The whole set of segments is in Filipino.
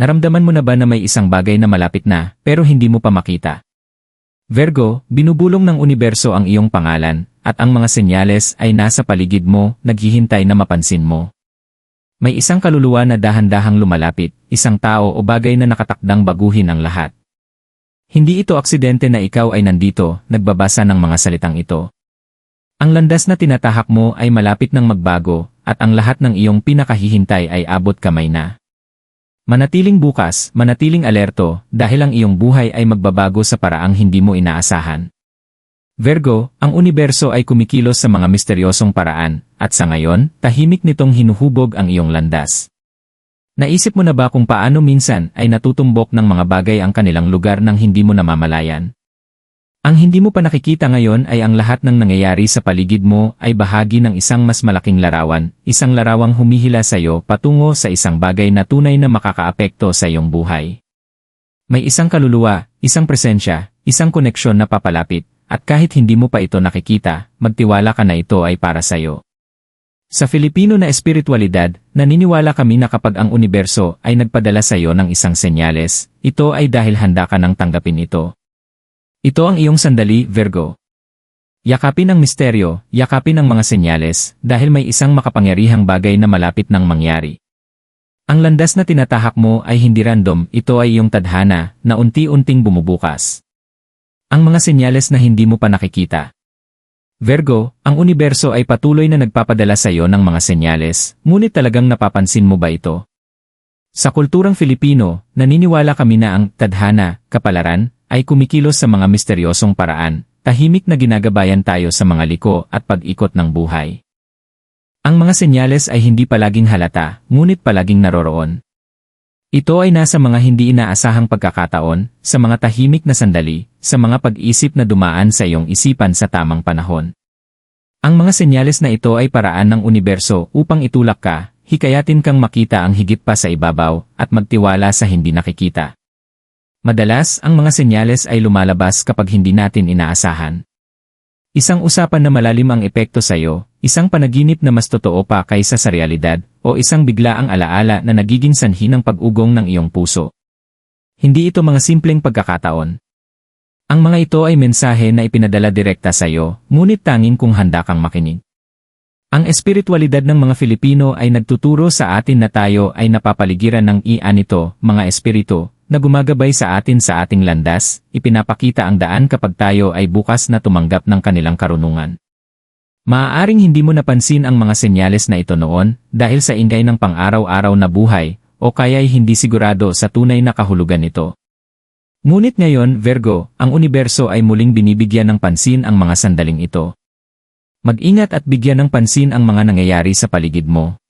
Naramdaman mo na ba na may isang bagay na malapit na, pero hindi mo pa makita? Virgo, binubulong ng universo ang iyong pangalan, at ang mga senyales ay nasa paligid mo, naghihintay na mapansin mo. May isang kaluluwa na dahan-dahang lumalapit, isang tao o bagay na nakatakdang baguhin ang lahat. Hindi ito aksidente na ikaw ay nandito, nagbabasa ng mga salitang ito. Ang landas na tinatahak mo ay malapit ng magbago, at ang lahat ng iyong pinakahihintay ay abot kamay na. Manatiling bukas, manatiling alerto, dahil ang iyong buhay ay magbabago sa paraang hindi mo inaasahan. Virgo, ang universo ay kumikilos sa mga misteryosong paraan, at sa ngayon, tahimik nitong hinuhubog ang iyong landas. Naisip mo na ba kung paano minsan ay natutumbok ng mga bagay ang kanilang lugar nang hindi mo namamalayan? Ang hindi mo pa nakikita ngayon ay ang lahat ng nangyayari sa paligid mo ay bahagi ng isang mas malaking larawan, isang larawang humihila sa iyo patungo sa isang bagay na tunay na makakaapekto sa iyong buhay. May isang kaluluwa, isang presensya, isang koneksyon na papalapit, at kahit hindi mo pa ito nakikita, magtiwala ka na ito ay para sa iyo. Sa Filipino na espiritualidad, naniniwala kami na kapag ang universo ay nagpadala sa iyo ng isang senyales, ito ay dahil handa ka nang tanggapin ito. Ito ang iyong sandali, Virgo. Yakapin ang misteryo, yakapin ang mga senyales, dahil may isang makapangyarihang bagay na malapit nang mangyari. Ang landas na tinatahak mo ay hindi random, ito ay iyong tadhana, na unti-unting bumubukas. Ang mga senyales na hindi mo pa nakikita. Virgo, ang universo ay patuloy na nagpapadala sa iyo ng mga senyales, ngunit talagang napapansin mo ba ito? Sa kulturang Filipino, naniniwala kami na ang tadhana, kapalaran, ay kumikilos sa mga misteryosong paraan, tahimik na ginagabayan tayo sa mga liko at pag-ikot ng buhay. Ang mga senyales ay hindi palaging halata, ngunit palaging naroroon. Ito ay nasa mga hindi inaasahang pagkakataon, sa mga tahimik na sandali, sa mga pag-isip na dumaan sa iyong isipan sa tamang panahon. Ang mga senyales na ito ay paraan ng universo upang itulak ka, hikayatin kang makita ang higit pa sa ibabaw, at magtiwala sa hindi nakikita. Madalas, ang mga senyales ay lumalabas kapag hindi natin inaasahan. Isang usapan na malalim ang epekto sa iyo, isang panaginip na mas totoo pa kaysa sa realidad, o isang biglaang alaala na nagiging sanhi ng pag-ugong ng iyong puso. Hindi ito mga simpleng pagkakataon. Ang mga ito ay mensahe na ipinadala direkta sa iyo, ngunit tanging kung handa kang makinig. Ang espiritualidad ng mga Filipino ay nagtuturo sa atin na tayo ay napapaligiran ng ian nito, mga espiritu, na gumagabay sa atin sa ating landas, ipinapakita ang daan kapag tayo ay bukas na tumanggap ng kanilang karunungan. Maaaring hindi mo napansin ang mga senyales na ito noon dahil sa ingay ng pang-araw-araw na buhay o kaya'y hindi sigurado sa tunay na kahulugan nito. Ngunit ngayon, Virgo, ang universo ay muling binibigyan ng pansin ang mga sandaling ito. Mag-ingat at bigyan ng pansin ang mga nangyayari sa paligid mo.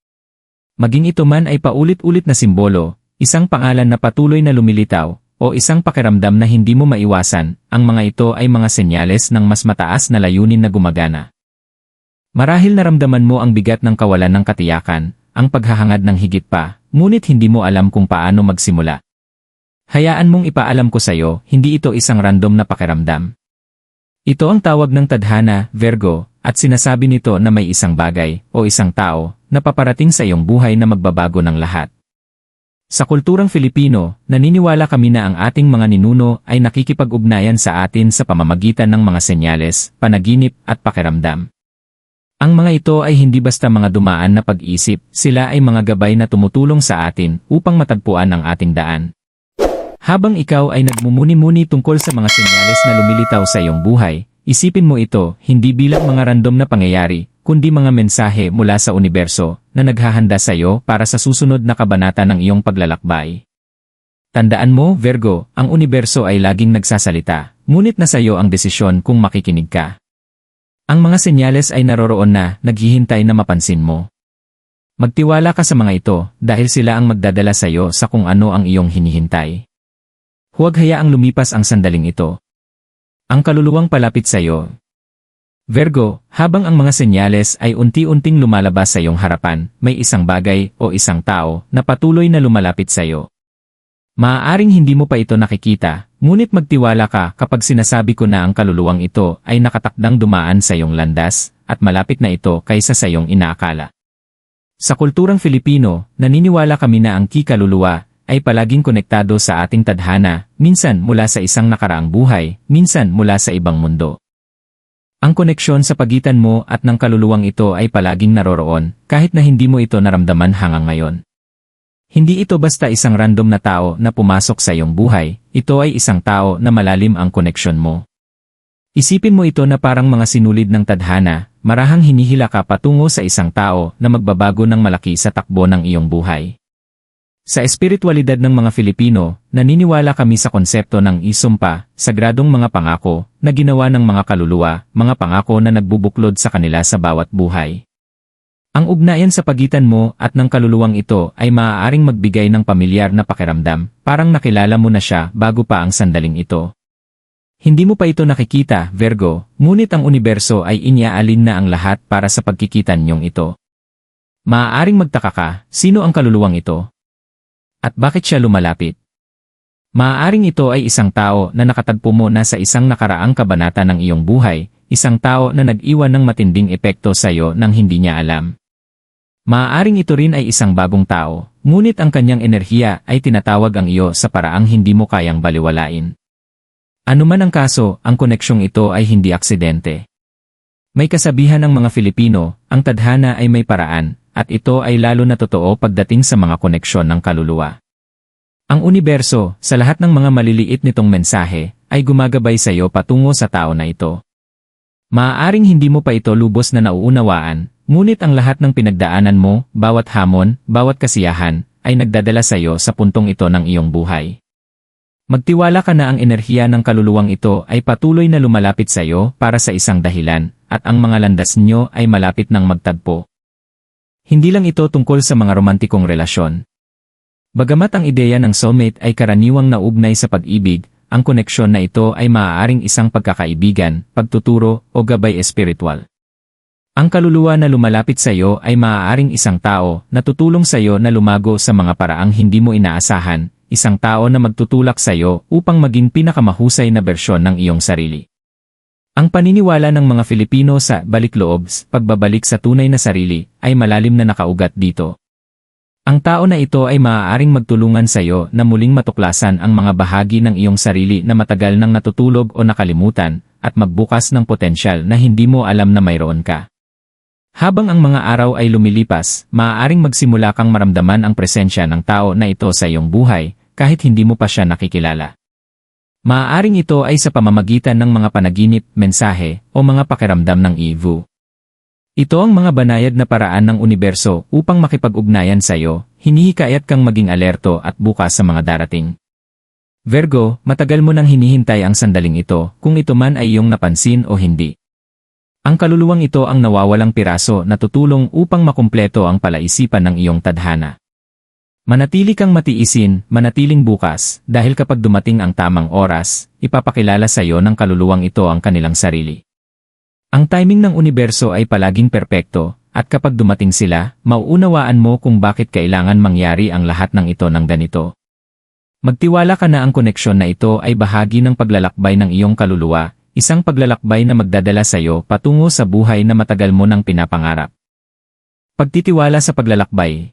Maging ito man ay paulit-ulit na simbolo, Isang pangalan na patuloy na lumilitaw, o isang pakiramdam na hindi mo maiwasan, ang mga ito ay mga senyales ng mas mataas na layunin na gumagana. Marahil naramdaman mo ang bigat ng kawalan ng katiyakan, ang paghahangad ng higit pa, ngunit hindi mo alam kung paano magsimula. Hayaan mong ipaalam ko sa iyo, hindi ito isang random na pakiramdam. Ito ang tawag ng tadhana, Virgo, at sinasabi nito na may isang bagay, o isang tao, na paparating sa iyong buhay na magbabago ng lahat. Sa kulturang Filipino, naniniwala kami na ang ating mga ninuno ay nakikipag-ugnayan sa atin sa pamamagitan ng mga senyales, panaginip at pakiramdam. Ang mga ito ay hindi basta mga dumaan na pag-isip, sila ay mga gabay na tumutulong sa atin upang matagpuan ang ating daan. Habang ikaw ay nagmumuni-muni tungkol sa mga senyales na lumilitaw sa iyong buhay, isipin mo ito hindi bilang mga random na pangyayari, kundi mga mensahe mula sa universo na naghahanda sa iyo para sa susunod na kabanata ng iyong paglalakbay. Tandaan mo, Virgo, ang universo ay laging nagsasalita, ngunit nasa iyo ang desisyon kung makikinig ka. Ang mga senyales ay naroroon na, naghihintay na mapansin mo. Magtiwala ka sa mga ito dahil sila ang magdadala sa iyo sa kung ano ang iyong hinihintay. Huwag hayaang lumipas ang sandaling ito. Ang kaluluwang palapit sa iyo, Virgo, habang ang mga senyales ay unti-unting lumalabas sa iyong harapan, may isang bagay o isang tao na patuloy na lumalapit sa iyo. Maaaring hindi mo pa ito nakikita, ngunit magtiwala ka kapag sinasabi ko na ang kaluluwang ito ay nakatakdang dumaan sa iyong landas at malapit na ito kaysa sa iyong inaakala. Sa kulturang Filipino, naniniwala kami na ang kikaluluwa ay palaging konektado sa ating tadhana, minsan mula sa isang nakaraang buhay, minsan mula sa ibang mundo. Ang koneksyon sa pagitan mo at ng kaluluwang ito ay palaging naroroon, kahit na hindi mo ito naramdaman hanggang ngayon. Hindi ito basta isang random na tao na pumasok sa iyong buhay, ito ay isang tao na malalim ang koneksyon mo. Isipin mo ito na parang mga sinulid ng tadhana, marahang hinihila ka patungo sa isang tao na magbabago ng malaki sa takbo ng iyong buhay. Sa espiritualidad ng mga Filipino, naniniwala kami sa konsepto ng isumpa, sagradong mga pangako, na ginawa ng mga kaluluwa, mga pangako na nagbubuklod sa kanila sa bawat buhay. Ang ugnayan sa pagitan mo at ng kaluluwang ito ay maaaring magbigay ng pamilyar na pakiramdam, parang nakilala mo na siya bago pa ang sandaling ito. Hindi mo pa ito nakikita, Virgo, ngunit ang universo ay iniaalin na ang lahat para sa pagkikita niyong ito. Maaaring magtaka ka, sino ang kaluluwang ito? At bakit siya lumalapit? Maaaring ito ay isang tao na nakatagpo mo na sa isang nakaraang kabanata ng iyong buhay, isang tao na nag-iwan ng matinding epekto sa iyo nang hindi niya alam. Maaaring ito rin ay isang bagong tao, ngunit ang kanyang enerhiya ay tinatawag ang iyo sa paraang hindi mo kayang baliwalain. Ano man ang kaso, ang koneksyong ito ay hindi aksidente. May kasabihan ng mga Filipino, ang tadhana ay may paraan, at ito ay lalo na totoo pagdating sa mga koneksyon ng kaluluwa. Ang universo, sa lahat ng mga maliliit nitong mensahe, ay gumagabay sa iyo patungo sa tao na ito. Maaaring hindi mo pa ito lubos na nauunawaan, ngunit ang lahat ng pinagdaanan mo, bawat hamon, bawat kasiyahan, ay nagdadala sa iyo sa puntong ito ng iyong buhay. Magtiwala ka na ang enerhiya ng kaluluwang ito ay patuloy na lumalapit sa iyo para sa isang dahilan, at ang mga landas niyo ay malapit ng magtagpo. Hindi lang ito tungkol sa mga romantikong relasyon. Bagamat ang ideya ng soulmate ay karaniwang naugnay sa pag-ibig, ang koneksyon na ito ay maaaring isang pagkakaibigan, pagtuturo, o gabay espiritual. Ang kaluluwa na lumalapit sa iyo ay maaaring isang tao na tutulong sa iyo na lumago sa mga paraang hindi mo inaasahan, isang tao na magtutulak sa iyo upang maging pinakamahusay na bersyon ng iyong sarili. Ang paniniwala ng mga Filipino sa balik-loob, pagbabalik sa tunay na sarili, ay malalim na nakaugat dito. Ang tao na ito ay maaaring magtulungan sa iyo na muling matuklasan ang mga bahagi ng iyong sarili na matagal nang natutulog o nakalimutan, at magbukas ng potensyal na hindi mo alam na mayroon ka. Habang ang mga araw ay lumilipas, maaaring magsimula kang maramdaman ang presensya ng tao na ito sa iyong buhay, kahit hindi mo pa siya nakikilala. Maaaring ito ay sa pamamagitan ng mga panaginip, mensahe, o mga pakiramdam ng EVU. Ito ang mga banayad na paraan ng universo upang makipag-ugnayan sa iyo, hinihikayat kang maging alerto at bukas sa mga darating. Virgo, matagal mo nang hinihintay ang sandaling ito, kung ito man ay iyong napansin o hindi. Ang kaluluwang ito ang nawawalang piraso na tutulong upang makumpleto ang palaisipan ng iyong tadhana. Manatili kang matiisin, manatiling bukas, dahil kapag dumating ang tamang oras, ipapakilala sa iyo ng kaluluwang ito ang kanilang sarili. Ang timing ng universo ay palaging perpekto, at kapag dumating sila, mauunawaan mo kung bakit kailangan mangyari ang lahat ng ito ng ganito. Magtiwala ka na ang koneksyon na ito ay bahagi ng paglalakbay ng iyong kaluluwa, isang paglalakbay na magdadala sa iyo patungo sa buhay na matagal mo nang pinapangarap. Pagtitiwala sa paglalakbay,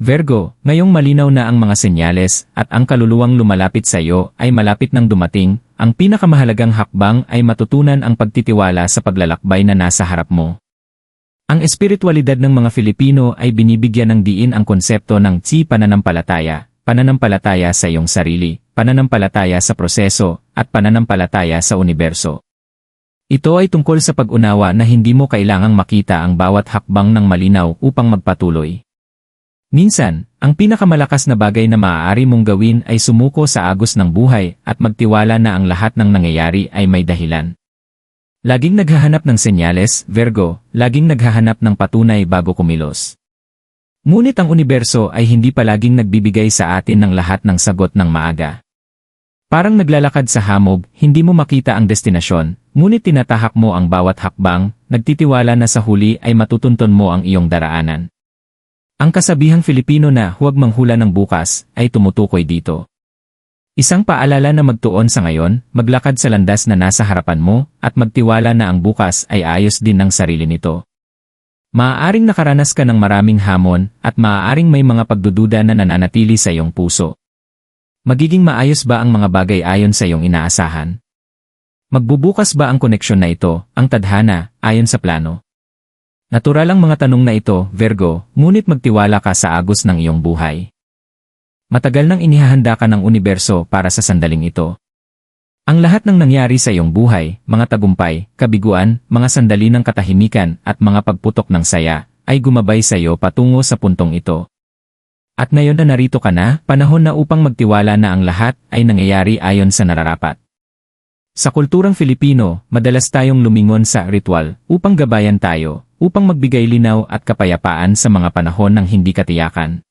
Virgo, ngayong malinaw na ang mga senyales at ang kaluluwang lumalapit sa iyo ay malapit nang dumating, ang pinakamahalagang hakbang ay matutunan ang pagtitiwala sa paglalakbay na nasa harap mo. Ang espiritualidad ng mga Filipino ay binibigyan ng diin ang konsepto ng Tsi pananampalataya, pananampalataya sa iyong sarili, pananampalataya sa proseso, at pananampalataya sa universo. Ito ay tungkol sa pag-unawa na hindi mo kailangang makita ang bawat hakbang ng malinaw upang magpatuloy. Minsan, ang pinakamalakas na bagay na maaari mong gawin ay sumuko sa agos ng buhay at magtiwala na ang lahat ng nangyayari ay may dahilan. Laging naghahanap ng senyales, Virgo, laging naghahanap ng patunay bago kumilos. Ngunit ang universo ay hindi palaging nagbibigay sa atin ng lahat ng sagot ng maaga. Parang naglalakad sa hamog, hindi mo makita ang destinasyon, ngunit tinatahak mo ang bawat hakbang, nagtitiwala na sa huli ay matutunton mo ang iyong daraanan. Ang kasabihang Filipino na huwag manghula ng bukas ay tumutukoy dito. Isang paalala na magtuon sa ngayon, maglakad sa landas na nasa harapan mo, at magtiwala na ang bukas ay ayos din ng sarili nito. Maaaring nakaranas ka ng maraming hamon at maaaring may mga pagdududa na nananatili sa iyong puso. Magiging maayos ba ang mga bagay ayon sa iyong inaasahan? Magbubukas ba ang koneksyon na ito, ang tadhana, ayon sa plano? Natural ang mga tanong na ito, Virgo, ngunit magtiwala ka sa agos ng iyong buhay. Matagal nang inihahanda ka ng universo para sa sandaling ito. Ang lahat ng nangyari sa iyong buhay, mga tagumpay, kabiguan, mga sandali ng katahimikan at mga pagputok ng saya, ay gumabay sa iyo patungo sa puntong ito. At ngayon na narito ka na, panahon na upang magtiwala na ang lahat ay nangyayari ayon sa nararapat. Sa kulturang Filipino, madalas tayong lumingon sa ritual upang gabayan tayo, upang magbigay linaw at kapayapaan sa mga panahon ng hindi katiyakan.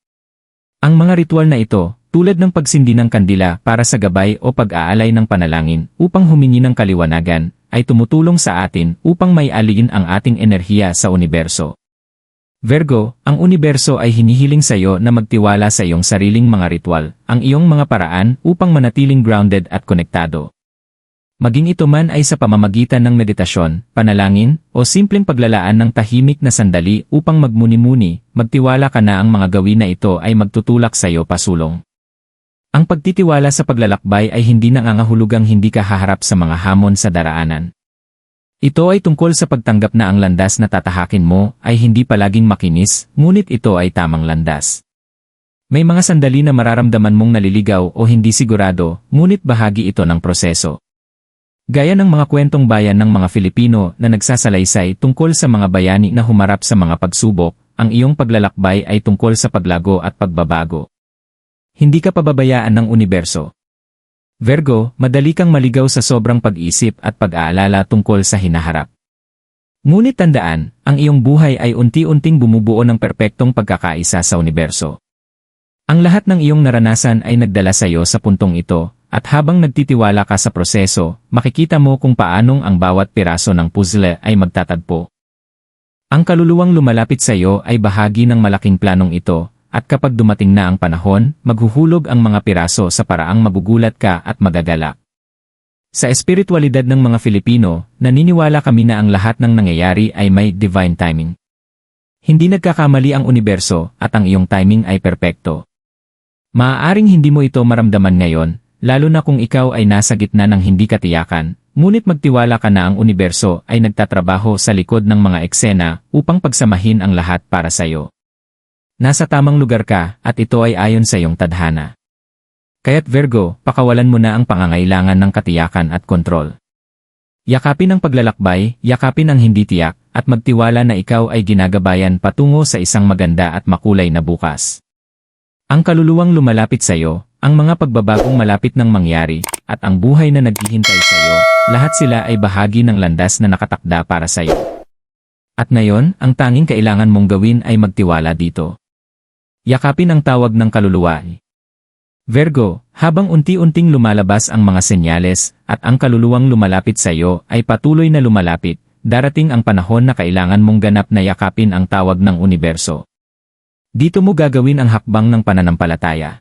Ang mga ritual na ito, tulad ng pagsindi ng kandila para sa gabay o pag-aalay ng panalangin upang humingi ng kaliwanagan, ay tumutulong sa atin upang may aliin ang ating enerhiya sa universo. Virgo, ang universo ay hinihiling sa iyo na magtiwala sa iyong sariling mga ritual, ang iyong mga paraan upang manatiling grounded at konektado. Maging ito man ay sa pamamagitan ng meditasyon, panalangin, o simpleng paglalaan ng tahimik na sandali upang magmuni-muni, magtiwala ka na ang mga gawin na ito ay magtutulak sa iyo pasulong. Ang pagtitiwala sa paglalakbay ay hindi nangangahulugang hindi ka haharap sa mga hamon sa daraanan. Ito ay tungkol sa pagtanggap na ang landas na tatahakin mo ay hindi palaging makinis, ngunit ito ay tamang landas. May mga sandali na mararamdaman mong naliligaw o hindi sigurado, ngunit bahagi ito ng proseso. Gaya ng mga kwentong bayan ng mga Filipino na nagsasalaysay tungkol sa mga bayani na humarap sa mga pagsubok, ang iyong paglalakbay ay tungkol sa paglago at pagbabago. Hindi ka pababayaan ng universo. Virgo, madali kang maligaw sa sobrang pag-isip at pag-aalala tungkol sa hinaharap. Ngunit tandaan, ang iyong buhay ay unti-unting bumubuo ng perpektong pagkakaisa sa universo. Ang lahat ng iyong naranasan ay nagdala sa iyo sa puntong ito, at habang nagtitiwala ka sa proseso, makikita mo kung paanong ang bawat piraso ng puzzle ay magtatagpo. Ang kaluluwang lumalapit sa iyo ay bahagi ng malaking planong ito, at kapag dumating na ang panahon, maghuhulog ang mga piraso sa paraang magugulat ka at magagalak. Sa espiritualidad ng mga Filipino, naniniwala kami na ang lahat ng nangyayari ay may divine timing. Hindi nagkakamali ang universo at ang iyong timing ay perpekto. Maaaring hindi mo ito maramdaman ngayon, lalo na kung ikaw ay nasa gitna ng hindi katiyakan, ngunit magtiwala ka na ang universo ay nagtatrabaho sa likod ng mga eksena upang pagsamahin ang lahat para sa iyo. Nasa tamang lugar ka at ito ay ayon sa iyong tadhana. Kaya't Virgo, pakawalan mo na ang pangangailangan ng katiyakan at kontrol. Yakapin ang paglalakbay, yakapin ang hindi tiyak, at magtiwala na ikaw ay ginagabayan patungo sa isang maganda at makulay na bukas. Ang kaluluwang lumalapit sa iyo, ang mga pagbabagong malapit ng mangyari, at ang buhay na naghihintay sa iyo, lahat sila ay bahagi ng landas na nakatakda para sa iyo. At ngayon, ang tanging kailangan mong gawin ay magtiwala dito. Yakapin ang tawag ng kaluluwa. Virgo, habang unti-unting lumalabas ang mga senyales at ang kaluluwang lumalapit sa iyo ay patuloy na lumalapit, darating ang panahon na kailangan mong ganap na yakapin ang tawag ng universo. Dito mo gagawin ang hakbang ng pananampalataya.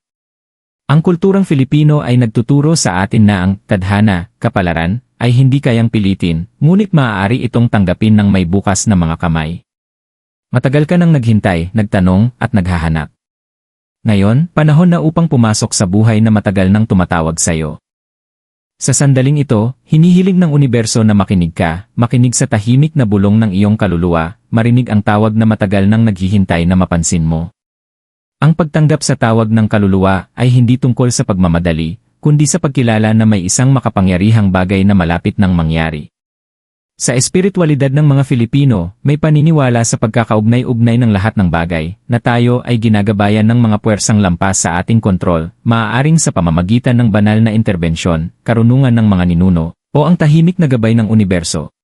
Ang kulturang Filipino ay nagtuturo sa atin na ang tadhana, kapalaran, ay hindi kayang pilitin, ngunit maaari itong tanggapin ng may bukas na mga kamay. Matagal ka nang naghintay, nagtanong, at naghahanap. Ngayon, panahon na upang pumasok sa buhay na matagal nang tumatawag sa iyo. Sa sandaling ito, hinihiling ng universo na makinig ka, makinig sa tahimik na bulong ng iyong kaluluwa, marinig ang tawag na matagal nang naghihintay na mapansin mo. Ang pagtanggap sa tawag ng kaluluwa ay hindi tungkol sa pagmamadali, kundi sa pagkilala na may isang makapangyarihang bagay na malapit nang mangyari. Sa espiritualidad ng mga Filipino, may paniniwala sa pagkakaugnay-ugnay ng lahat ng bagay, na tayo ay ginagabayan ng mga puwersang lampas sa ating kontrol, maaaring sa pamamagitan ng banal na interbensyon, karunungan ng mga ninuno, o ang tahimik na gabay ng universo.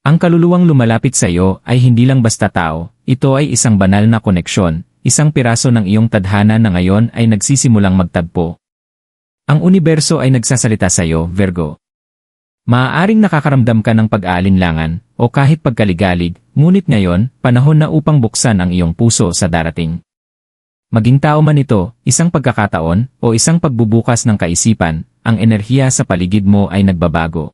Ang kaluluwang lumalapit sa iyo ay hindi lang basta tao, ito ay isang banal na koneksyon, isang piraso ng iyong tadhana na ngayon ay nagsisimulang magtagpo. Ang universo ay nagsasalita sa iyo, Virgo. Maaaring nakakaramdam ka ng pag-aalinlangan o kahit pagkaligalig, ngunit ngayon, panahon na upang buksan ang iyong puso sa darating. Maging tao man ito, isang pagkakataon, o isang pagbubukas ng kaisipan, ang enerhiya sa paligid mo ay nagbabago.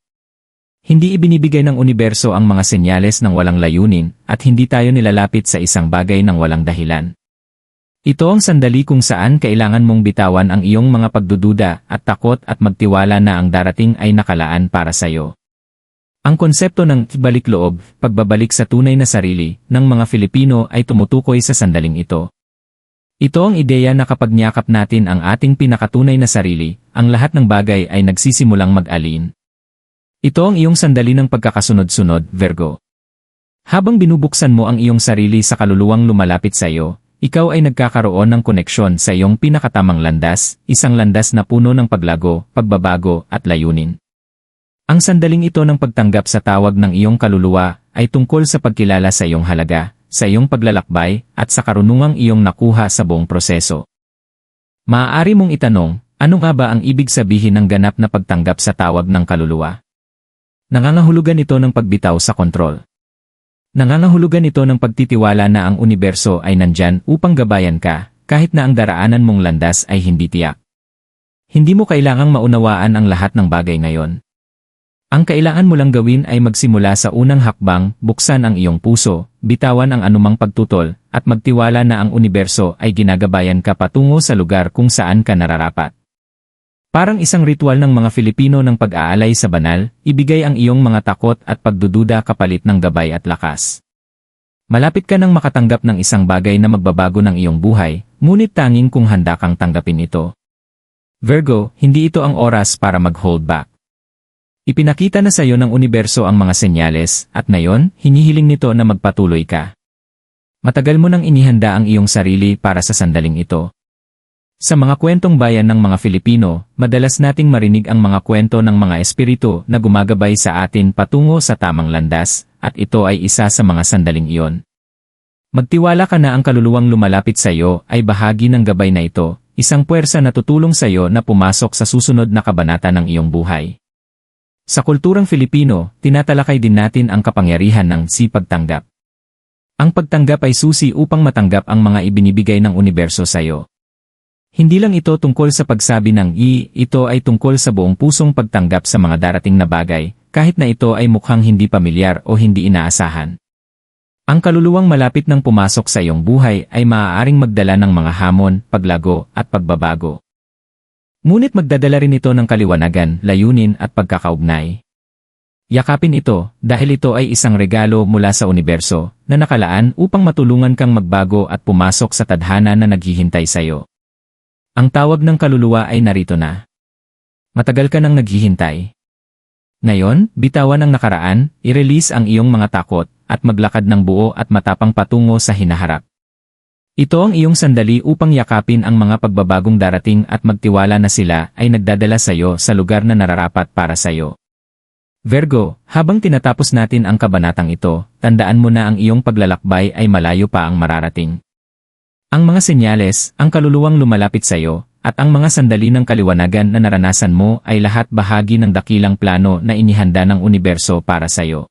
Hindi ibinibigay ng universo ang mga senyales ng walang layunin at hindi tayo nilalapit sa isang bagay ng walang dahilan. Ito ang sandali kung saan kailangan mong bitawan ang iyong mga pagdududa at takot at magtiwala na ang darating ay nakalaan para sa iyo. Ang konsepto ng balik loob, pagbabalik sa tunay na sarili, ng mga Filipino ay tumutukoy sa sandaling ito. Ito ang ideya na kapag niyakap natin ang ating pinakatunay na sarili, ang lahat ng bagay ay nagsisimulang mag-alin. Ito ang iyong sandali ng pagkakasunod-sunod, Virgo. Habang binubuksan mo ang iyong sarili sa kaluluwang lumalapit sa iyo, ikaw ay nagkakaroon ng koneksyon sa iyong pinakatamang landas, isang landas na puno ng paglago, pagbabago, at layunin. Ang sandaling ito ng pagtanggap sa tawag ng iyong kaluluwa ay tungkol sa pagkilala sa iyong halaga, sa iyong paglalakbay, at sa karunungang iyong nakuha sa buong proseso. Maaari mong itanong, ano nga ba ang ibig sabihin ng ganap na pagtanggap sa tawag ng kaluluwa? Nangangahulugan ito ng pagbitaw sa kontrol. Nangangahulugan ito ng pagtitiwala na ang universo ay nandyan upang gabayan ka, kahit na ang daraanan mong landas ay hindi tiyak. Hindi mo kailangang maunawaan ang lahat ng bagay ngayon. Ang kailangan mo lang gawin ay magsimula sa unang hakbang, buksan ang iyong puso, bitawan ang anumang pagtutol, at magtiwala na ang universo ay ginagabayan ka patungo sa lugar kung saan ka nararapat. Parang isang ritual ng mga Filipino ng pag-aalay sa banal, ibigay ang iyong mga takot at pagdududa kapalit ng gabay at lakas. Malapit ka nang makatanggap ng isang bagay na magbabago ng iyong buhay, ngunit tanging kung handa kang tanggapin ito. Virgo, hindi ito ang oras para mag-hold back. Ipinakita na sa iyo ng universo ang mga senyales, at ngayon, hinihiling nito na magpatuloy ka. Matagal mo nang inihanda ang iyong sarili para sa sandaling ito. Sa mga kwentong bayan ng mga Filipino, madalas nating marinig ang mga kwento ng mga espiritu na gumagabay sa atin patungo sa tamang landas, at ito ay isa sa mga sandaling iyon. Magtiwala ka na ang kaluluwang lumalapit sa iyo ay bahagi ng gabay na ito, isang puwersa na tutulong sa iyo na pumasok sa susunod na kabanata ng iyong buhay. Sa kulturang Filipino, tinatalakay din natin ang kapangyarihan ng sipagtanggap. Ang pagtanggap ay susi upang matanggap ang mga ibinibigay ng universo sa iyo. Hindi lang ito tungkol sa pagsabi ng i, ito ay tungkol sa buong pusong pagtanggap sa mga darating na bagay, kahit na ito ay mukhang hindi pamilyar o hindi inaasahan. Ang kaluluwang malapit ng pumasok sa iyong buhay ay maaaring magdala ng mga hamon, paglago, at pagbabago. Ngunit magdadala rin ito ng kaliwanagan, layunin at pagkakaugnay. Yakapin ito dahil ito ay isang regalo mula sa universo na nakalaan upang matulungan kang magbago at pumasok sa tadhana na naghihintay sa iyo. Ang tawag ng kaluluwa ay narito na. Matagal ka nang naghihintay. Ngayon, bitawan ang nakaraan, i-release ang iyong mga takot, at maglakad ng buo at matapang patungo sa hinaharap. Ito ang iyong sandali upang yakapin ang mga pagbabagong darating at magtiwala na sila ay nagdadala sa iyo sa lugar na nararapat para sa iyo. Virgo, habang tinatapos natin ang kabanatang ito, tandaan mo na ang iyong paglalakbay ay malayo pa ang mararating. Ang mga senyales, ang kaluluwang lumalapit sa iyo, at ang mga sandali ng kaliwanagan na naranasan mo ay lahat bahagi ng dakilang plano na inihanda ng universo para sa iyo.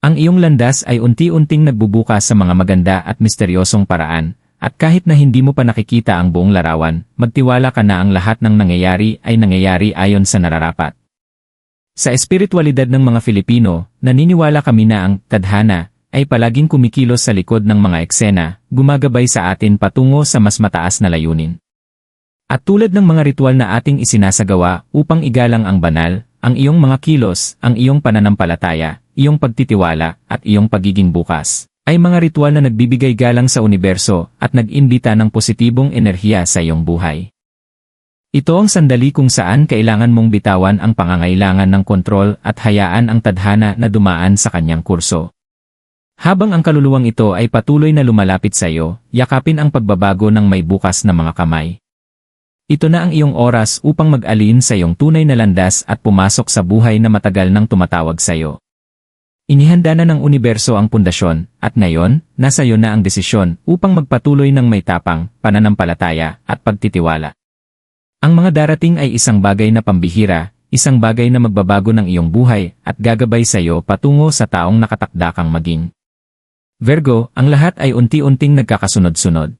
Ang iyong landas ay unti-unting nagbubukas sa mga maganda at misteryosong paraan, at kahit na hindi mo pa nakikita ang buong larawan, magtiwala ka na ang lahat ng nangyayari ay nangyayari ayon sa nararapat. Sa espiritualidad ng mga Filipino, naniniwala kami na ang tadhana ay palaging kumikilos sa likod ng mga eksena, gumagabay sa atin patungo sa mas mataas na layunin. At tulad ng mga ritual na ating isinasagawa upang igalang ang banal, ang iyong mga kilos, ang iyong pananampalataya, iyong pagtitiwala, at iyong pagiging bukas, ay mga ritual na nagbibigay galang sa universo at nag-imbita ng positibong enerhiya sa iyong buhay. Ito ang sandali kung saan kailangan mong bitawan ang pangangailangan ng kontrol at hayaan ang tadhana na dumaan sa kanyang kurso. Habang ang kaluluwang ito ay patuloy na lumalapit sa iyo, yakapin ang pagbabago ng may bukas na mga kamay. Ito na ang iyong oras upang mag-alin sa iyong tunay na landas at pumasok sa buhay na matagal nang tumatawag sa iyo. Inihanda na ng universo ang pundasyon, at ngayon, nasa iyo na ang desisyon upang magpatuloy ng may tapang, pananampalataya, at pagtitiwala. Ang mga darating ay isang bagay na pambihira, isang bagay na magbabago ng iyong buhay at gagabay sa iyo patungo sa taong nakatakda kang maging. Virgo, ang lahat ay unti-unting nagkakasunod-sunod.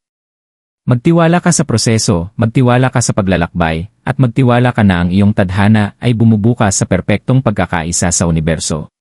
Magtiwala ka sa proseso, magtiwala ka sa paglalakbay, at magtiwala ka na ang iyong tadhana ay bumubukas sa perpektong pagkakaisa sa universo.